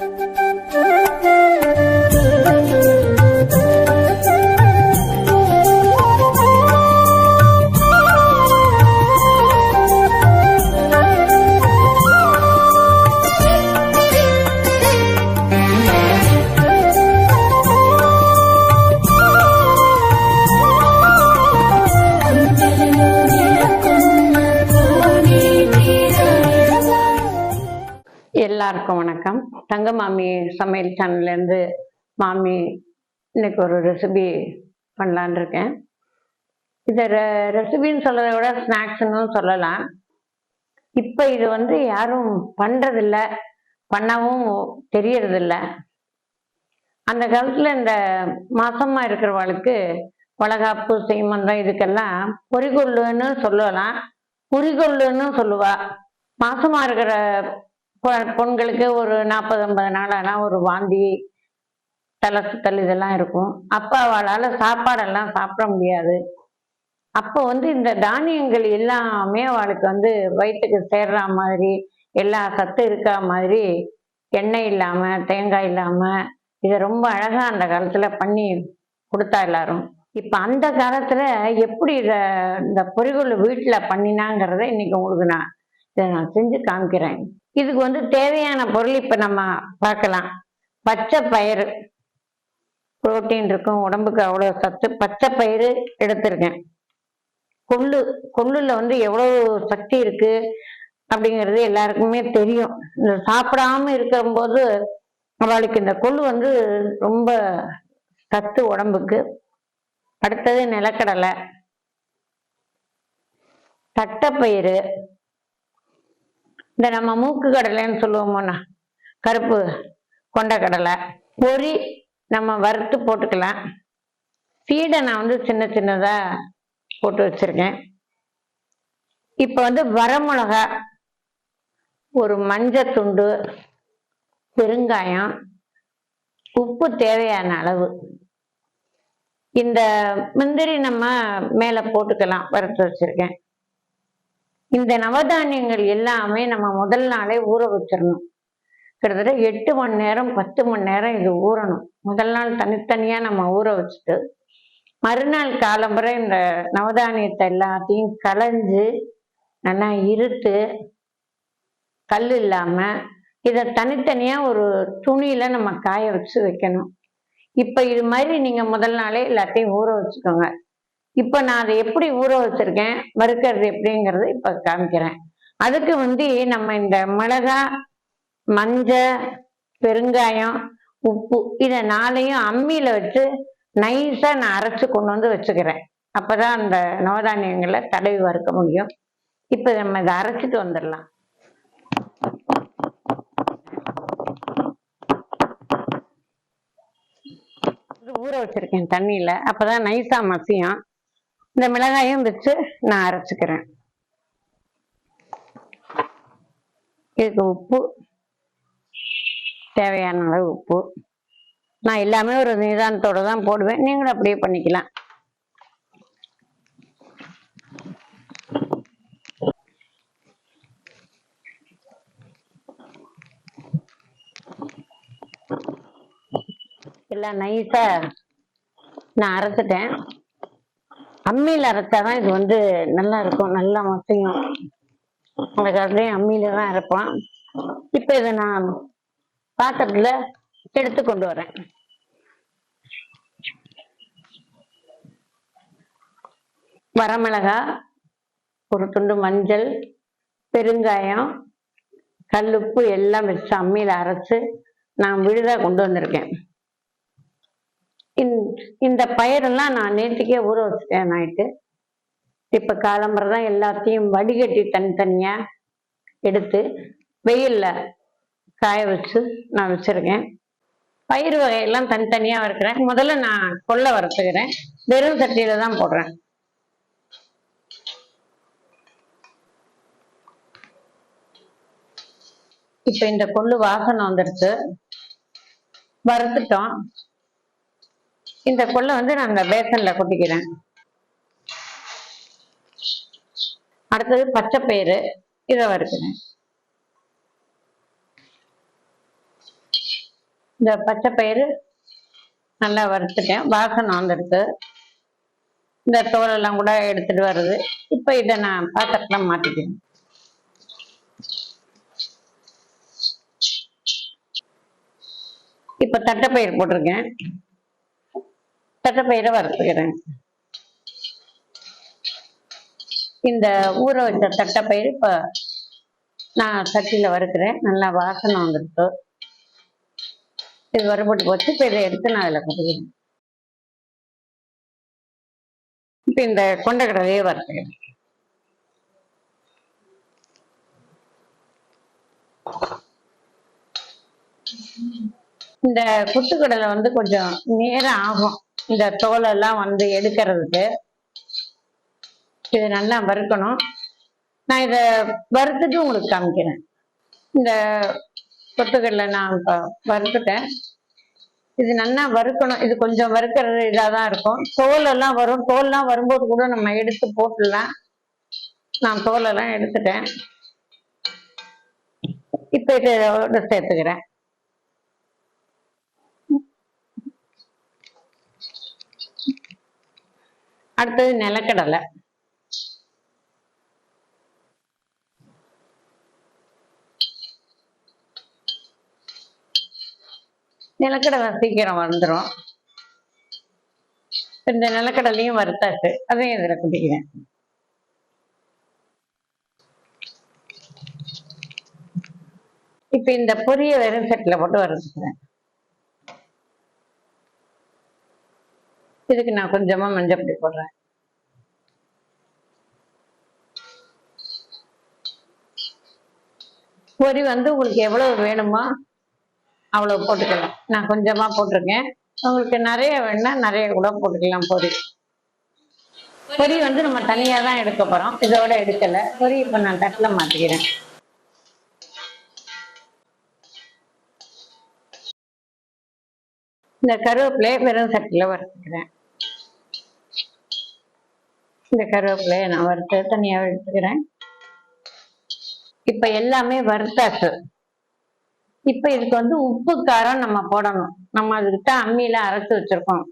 Música எல்லாருக்கும் வணக்கம். தங்க மாமி சமையல் சேனல்லேருந்து மாமி இன்னைக்கு ஒரு ரெசிபி பண்ணலான்னு இருக்கேன். இதை ரெ ரெசிபின்னு சொல்கிறத விட ஸ்நாக்ஸ்னு சொல்லலாம். இப்போ இது வந்து யாரும் பண்றதில்ல. பண்ணவும் தெரியறதில்ல. அந்த காலத்தில் இந்த மாசமா இருக்கிறவளுக்கு வளகாப்பு சீமந்தம் இதுக்கெல்லாம் பொறிகொள்ளுன்னு சொல்லலாம். குறிகொள்ளுன்னு சொல்லுவா. மாசமா இருக்கிற பொண்களுக்கு ஒரு நாற்பது ஐம்பது நாள் ஒரு வாந்தி தலை சுத்தல் இதெல்லாம் இருக்கும். அப்போ அவளால் சாப்பாடெல்லாம் சாப்பிட முடியாது. அப்போ வந்து இந்த தானியங்கள் எல்லாமே அவளுக்கு வந்து வயிற்றுக்கு சேர்ற மாதிரி எல்லா சத்து இருக்கா மாதிரி எண்ணெய் இல்லாமல் தேங்காய் இல்லாமல் இதை ரொம்ப அழகாக அந்த காலத்தில் பண்ணி கொடுத்தா எல்லாரும். இப்போ அந்த காலத்தில் எப்படி இதை இந்த பொறிகுள் வீட்டில் பண்ணினாங்கிறத இன்னைக்கு உங்களுக்கு நான் இதை நான் செஞ்சு காமிக்கிறேன். இதுக்கு வந்து தேவையான பொருள் இப்போ நம்ம பார்க்கலாம். பச்சை பயிறு. புரோட்டீன் இருக்கும் உடம்புக்கு அவ்வளோ சத்து. பச்சை பயிறு எடுத்திருக்கேன். கொள்ளு கொள்ளுல வந்து எவ்வளவு சக்தி இருக்கு அப்படிங்கிறது எல்லாருக்குமே தெரியும். இந்த சாப்பிடாம இருக்கும்போது அவளுக்கு இந்த கொள்ளு வந்து ரொம்ப சத்து உடம்புக்கு. அடுத்தது நிலக்கடலை. தட்டைப்பயிறு. இந்த நம்ம மூக்கு கடலைன்னு சொல்லுவோமோண்ணா கருப்பு கொண்டக்கடலை பொரி நம்ம வறுத்து போட்டுக்கலாம். சீடை நான் வந்து சின்ன சின்னதாக போட்டு வச்சுருக்கேன். இப்போ வந்து வரமிளகா ஒரு மஞ்சள் துண்டு பெருங்காயம் உப்பு தேவையான அளவு. இந்த முந்திரி நம்ம மேலே போட்டுக்கலாம் வறுத்து வச்சுருக்கேன். இந்த நவதானியங்கள் எல்லாமே நம்ம முதல் நாளே ஊற வச்சிடணும். கிட்டத்தட்ட எட்டு மணி நேரம் பத்து மணி நேரம் இது ஊறணும். முதல் நாள் தனித்தனியா நம்ம ஊற வச்சுட்டு மறுநாள் காலம்புரை இந்த நவதானியத்தை எல்லாத்தையும் களைஞ்சு நல்லா இருத்து கல் இல்லாம இதை தனித்தனியா ஒரு துணியில நம்ம காய வச்சு வைக்கணும். இப்ப இது மாதிரி நீங்க முதல் நாளே எல்லாத்தையும் ஊற வச்சுக்கோங்க. இப்ப நான் அதை எப்படி ஊற வச்சிருக்கேன்? வறுக்கிறது எப்படிங்கிறது இப்ப காமிக்கிறேன். அதுக்கு வந்து நம்ம இந்த மிளகா மஞ்சள் பெருங்காயம் உப்பு இதை நாளையும் அம்மியில வச்சு நைஸா நான் அரைச்சு கொண்டு வந்து வச்சுக்கிறேன். அப்பதான் அந்த நவதானியங்களை தடவி வறுக்க முடியும். இப்ப நம்ம இதை அரைச்சிட்டு வந்துடலாம். ஊற வச்சிருக்கேன் தண்ணியில. அப்பதான் நைஸா மசியம். இந்த மிளகாயும் வச்சு நான் அரைச்சிக்கிறேன். இதுக்கு உப்பு தேவையான அளவு உப்பு. நான் எல்லாமே ஒரு நிதானத்தோட தான் போடுவேன். நீங்களும் அப்படியே பண்ணிக்கலாம். எல்லாம் நைஸா நான் அரைச்சிட்டேன். அம்மியில் அரைச்சாதான் இது வந்து நல்லா இருக்கும். நல்லா மசியும். அந்த காலத்துலயும் அம்மியில தான் அரைப்போம் இப்போ இதை நான் பாத்திரத்துல எடுத்து கொண்டு வரேன். வரமிளகா ஒரு துண்டு மஞ்சள் பெருங்காயம் கல்லுப்பு எல்லாம் வச்சு அம்மியில் அரைச்சு நான் விழுதாக கொண்டு வந்திருக்கேன். இந்த- இந்த பயிரெல்லாம் நான் நேற்றுக்கே ஊற வச்சுட்டேன் நைட்டு. இப்போ காலம்பரை தான் எல்லாத்தையும் வடிகட்டி தனித்தனியாக எடுத்து வெயிலில் காய வச்சு நான் வச்சுருக்கேன். பயிர் வகையெல்லாம் தனித்தனியாக வறுக்கிறேன். முதல்ல நான் கொல்லை வறுத்துக்கிறேன். வெறும் சட்டியில் தான் போடுறேன். இப்போ இந்த கொள்ளு வாசனை வந்துடுச்சு. வறுத்துட்டோம். இந்த கொள்ளை வந்து நான் இந்த பேசன்ல கொட்டிக்கிறேன். அடுத்தது பச்சை பயிறு இதை வறுக்கிறேன். இந்த பச்சை பயிறு நல்லா வறுத்துட்டேன். வாசனை வந்துடுது. இந்த தோலெல்லாம் கூட எடுத்துட்டு வருது. இப்போ இதை நான் பாத்திரத்துல மாட்டிக்கிறேன். இப்போ தட்டைப்பயிர் போட்டிருக்கேன். தட்டைப்பயிரை வறுத்துக்கிறேன் இந்த ஊற வச்ச தட்டைப்பயிறு இப்போ நான் சட்டியில் வறுக்கிறேன். நல்லா வாசனை வந்துருக்கு இது வறுபட்டு போச்சு. இப்போ இதை எடுத்து நான் அதில் கொட்டிக்கிறேன் இப்போ இந்த கொண்டக்கடலையே வறுத்துக்கிறேன் இந்த குத்துக்கடலை வந்து கொஞ்சம் நேரம் ஆகும். இந்த தோலெல்லாம் வந்து எடுக்கிறதுக்கு இது நல்லா வறுக்கணும். நான் இதை வறுத்துட்டு உங்களுக்கு காமிக்கிறேன். இந்த கொத்துக்கடலை நான் இப்போ வறுத்துட்டேன். இது நல்லா வறுக்கணும். இது கொஞ்சம் வறுக்கிறது இதாக தான் இருக்கும். தோல் எல்லாம் வரும். தோல்லாம் வரும்போது கூட நம்ம எடுத்து போட்டுடலாம். நான் தோலெல்லாம் எடுத்துட்டேன். இப்போ இதோட சேர்த்துக்கிறேன். அடுத்தது நிலக்கடலை. நிலக்கடலை சீக்கிரம் வந்துடும் இந்த நிலக்கடலையும் வறுத்தாச்சு. அதையும் இதில் குட்டிக்கிறேன் இப்போ இந்த பொரிய வெறும் செட்டில் போட்டு வறுத்துக்கிறேன். இதுக்கு நான் கொஞ்சமா மஞ்சள் பொடி போடுறேன். பொரி வந்து உங்களுக்கு எவ்வளவு வேணுமோ அவ்வளவு போட்டுக்கலாம். நான் கொஞ்சமா போட்டிருக்கேன். உங்களுக்கு நிறைய வேணும்னா நிறைய கூட போட்டுக்கலாம் பொரி பொரி வந்து நம்ம தனியா தான் எடுக்க போறோம். இதோட எடுக்கல. பொரி இப்ப நான் தட்டுல மாத்திக்கிறேன். இந்த கருவேப்பிலையை வெறும் சட்டில வறுத்துக்கிறேன். இந்த கருவேப்பிலையை நான் வறுத்து தனியாக எடுத்துக்கிறேன். இப்போ எல்லாமே வறுத்தாச்சு. இப்போ இதுக்கு வந்து உப்பு காரம் நம்ம போடணும். நம்ம அதுக்கு தான் அம்மியில அரைச்சு வச்சிருக்கோம்.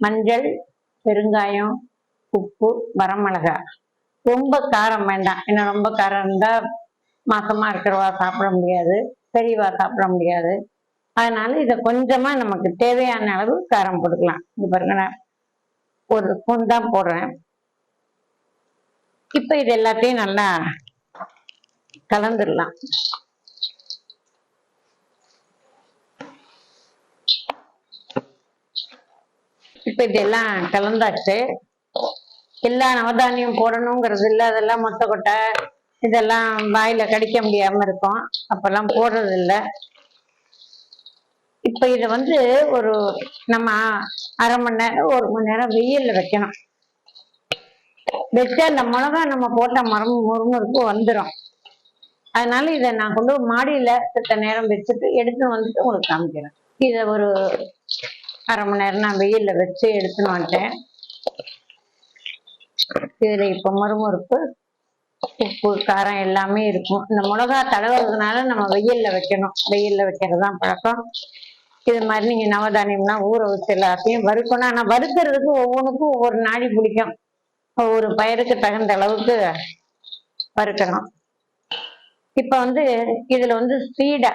மஞ்சள் பெருங்காயம் உப்பு வரமிளகாய் ரொம்ப காரம் வேண்டாம். ஏன்னா ரொம்ப காரம் இருந்தா மாசமா இருக்கிறவா சாப்பிட முடியாது. பெரியவா சாப்பிட முடியாது. அதனால இதை கொஞ்சமா நமக்கு தேவையான அளவு காரம் போட்டுக்கலாம். இது பாருங்க நான் ஒரு ஸ்பூன் தான் போடுறேன். இப்ப இது எல்லாத்தையும் நல்லா கலந்துடலாம். இப்ப இதெல்லாம் கலந்தாச்சு. எல்லா நவதானியம் போடணுங்கிறது இல்லை அதெல்லாம் மொத்த கொட்டை இதெல்லாம் வாயில கடிக்க முடியாம இருக்கும். அப்பெல்லாம் போடுறது இல்லை. இப்ப இத வந்து ஒரு நம்ம அரை மணி நேரம் ஒரு மணி நேரம் வெயில்ல வைக்கணும். வச்சு அந்த மிளகா நம்ம போட்ட மரம் முறுமுறுப்பு வந்துடும் அதனால இதை நான் கொண்டு மாடியில சித்த நேரம் வச்சுட்டு எடுத்துன்னு வந்துட்டு உங்களுக்கு காமிக்கிறேன். இதை ஒரு அரை மணி நேரம் நான் வெயில்ல வச்சு எடுத்துன்னு வந்துட்டேன். இதுல இப்ப மறுமுறுப்பு உப்பு காரம் எல்லாமே இருக்கும். இந்த மிளகா தடவுறதுனால நம்ம வெயில்ல வைக்கணும். வெயில்ல வைக்கிறது தான் பழக்கம். இது மாதிரி நீங்க நவதானியம்னா ஊற வச்சு எல்லாத்தையும் வறுக்கணும். ஆனா வறுக்கிறதுக்கு ஒவ்வொன்றுக்கும் ஒவ்வொரு நாடி பிடிக்கும். ஒவ்வொரு பயிருக்கு தகுந்த அளவுக்கு வறுக்கணும். இப்ப வந்து இதுல வந்து சீடை.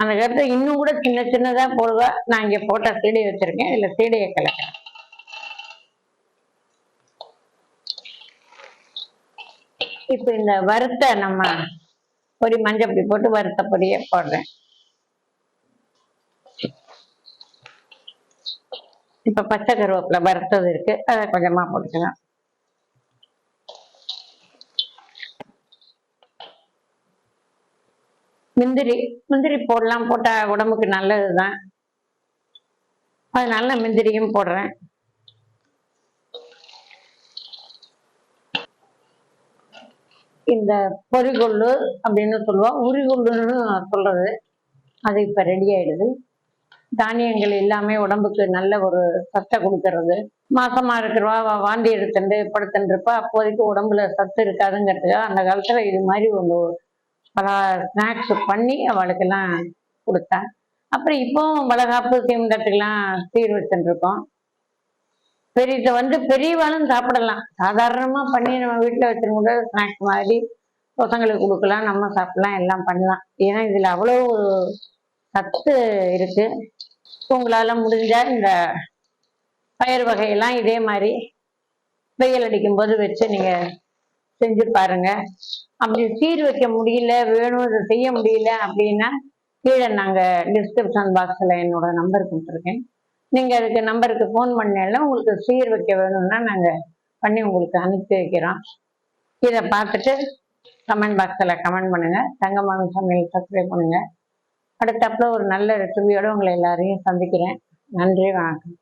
அந்த கருத்தை இன்னும் கூட சின்ன சின்னதா போடுவா. நான் இங்க போட்ட சீடை வச்சிருக்கேன். இதுல சீடையை கலக்கிறேன். இப்ப இந்த வறுத்த நம்ம பொடி மஞ்சள் பொடி போட்டு வறுத்த பொடியை போடுறேன். இப்ப பச்சை கருவேப்பிலை வறுத்தது இருக்கு. அதை கொஞ்சமா போட்டுக்கலாம். முந்திரி முந்திரி போடலாம். போட்டா உடம்புக்கு நல்லதுதான். அதனால முந்திரியும் போடுறேன். இந்த பொறிகொள்ளு அப்படின்னு சொல்லுவோம். உரிகொள்ளுன்னு சொல்றது. அது இப்ப ரெடி ஆயிடுது. தானியங்கள் எல்லாமே உடம்புக்கு நல்ல ஒரு சத்தை கொடுக்கறது. மாசமா இருக்கிறவா வா- வாந்தி எடுத்துட்டு படுத்துட்டுருப்பா அப்போதைக்கு உடம்புல சத்து இருக்காதுங்கிறதுக்காக அந்த காலத்துல இது மாதிரி ஒரு பல ஸ்நாக்ஸ் பண்ணி அவளுக்கெல்லாம் கொடுத்தேன். அப்புறம் இப்போவும் வளகாப்பு தீமிடத்துக்கெல்லாம் சீர் வச்சுருக்கோம். இருக்கோம் பெரிய இதை வந்து பெரியவாளும் சாப்பிடலாம். சாதாரணமாக பண்ணி நம்ம வீட்டில் வச்சிருக்க ஸ்நாக்ஸ் மாதிரி பசங்களுக்கு கொடுக்கலாம் நம்ம சாப்பிடலாம் எல்லாம் பண்ணலாம். ஏன்னா இதில் அவ்வளோ சத்து இருக்கு. உங்களால முடிஞ்சா இந்த பயிர் வகையெல்லாம் இதே மாதிரி வெயில் அடிக்கும் போது வச்சு நீங்க செஞ்சு பாருங்க. அப்படி சீர் வைக்க முடியல வேணும் இதை செய்ய முடியல அப்படின்னா கீழே நாங்க டிஸ்கிரிப்ஷன் பாக்ஸ்ல என்னோட நம்பர் கொடுத்துருக்கேன். நீங்க அதுக்கு நம்பருக்கு ஃபோன் பண்ணல உங்களுக்கு சீர் வைக்க வேணும்னா நாங்க பண்ணி உங்களுக்கு அனுப்பி வைக்கிறோம். இதை பார்த்துட்டு கமெண்ட் பாக்ஸில் கமெண்ட் பண்ணுங்கள் தங்கமான சமையல் சப்ஸ்கிரைப் பண்ணுங்கள் அடுத்தப்பல ஒரு நல்ல ரெசிபியோடு உங்களை எல்லாரையும் சந்திக்கிறேன். நன்றி வணக்கம்.